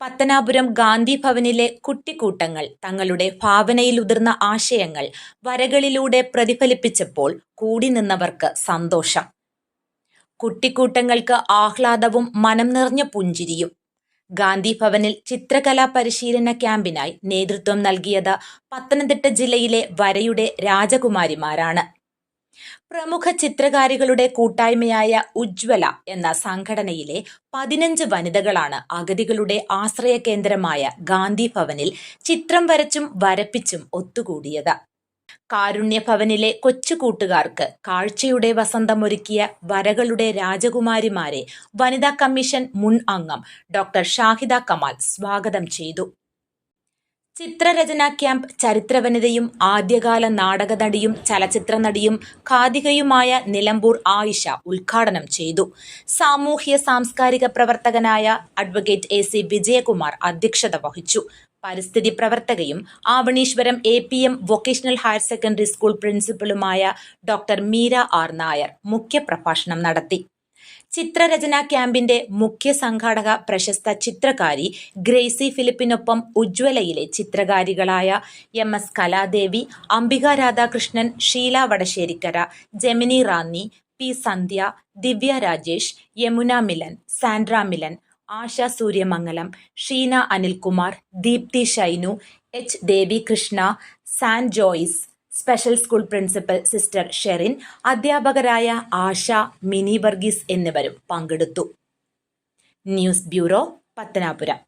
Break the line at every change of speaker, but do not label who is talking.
പത്തനാപുരം ഗാന്ധി ഭവനിലെ കുട്ടിക്കൂട്ടങ്ങൾ തങ്ങളുടെ ഭാവനയിൽ ഉതിർന്ന ആശയങ്ങൾ വരകളിലൂടെ പ്രതിഫലിപ്പിച്ചപ്പോൾ കൂടി നിന്നവർക്ക് സന്തോഷം. കുട്ടിക്കൂട്ടങ്ങൾക്ക് ആഹ്ലാദവും മനം നിറഞ്ഞ പുഞ്ചിരിയും. ഗാന്ധി ഭവനിൽ ചിത്രകലാ പരിശീലന ക്യാമ്പിനായി നേതൃത്വം നൽകിയത് പത്തനംതിട്ട ജില്ലയിലെ വരയുടെ രാജകുമാരിമാരാണ്. പ്രമുഖ ചിത്രകാരികളുടെ കൂട്ടായ്മയായ ഉജ്വല എന്ന സംഘടനയിലെ പതിനഞ്ച് വനിതകളാണ് അഗതികളുടെ ആശ്രയ കേന്ദ്രമായ ഗാന്ധി ഭവനിൽ ചിത്രം വരച്ചും വരപ്പിച്ചും ഒത്തുകൂടിയത്. കാരുണ്യ ഭവനിലെ കൊച്ചു കാഴ്ചയുടെ വസന്തമൊരുക്കിയ വരകളുടെ രാജകുമാരിമാരെ വനിതാ കമ്മീഷൻ മുൻ അംഗം ഡോക്ടർ ഷാഹിദ കമാൽ സ്വാഗതം ചെയ്തു. ചിത്രരചനാ ക്യാമ്പ് ചരിത്രവനിതയും ആദ്യകാല നാടക നടിയും ചലച്ചിത്ര നടിയും ഖാദികയുമായ നിലമ്പൂർ ആയിഷ ഉദ്ഘാടനം ചെയ്തു. സാമൂഹ്യ സാംസ്കാരിക പ്രവർത്തകനായ അഡ്വക്കേറ്റ് എ സി വിജയകുമാർ അധ്യക്ഷത വഹിച്ചു. പരിസ്ഥിതി പ്രവർത്തകയും Avaneeswaram A P M vocational higher secondary school പ്രിൻസിപ്പലുമായ doctor Meera R Nair മുഖ്യപ്രഭാഷണം നടത്തി. ചിത്രരചനാ ക്യാമ്പിന്റെ മുഖ്യ സംഘാടക പ്രശസ്ത ചിത്രകാരി ഗ്രേസി ഫിലിപ്പിനൊപ്പം ഉജ്ജ്വലയിലെ ചിത്രകാരികളായ M S Kaladevi Ambika Radhakrishnan Sheela Vadasserikkara Gemini Ranni P Sandhya Divya Rajesh Yamuna Milan Sandra Milan Asha Suryamangalam Sheena Anilkumar Deepthi Shainu H Devi Krishna San Joyce special school principal sister Sherin അധ്യാപകരായ ആശ മിനി വർഗീസ് എന്നിവരും പങ്കെടുത്തു. News bureau Pathanapuram.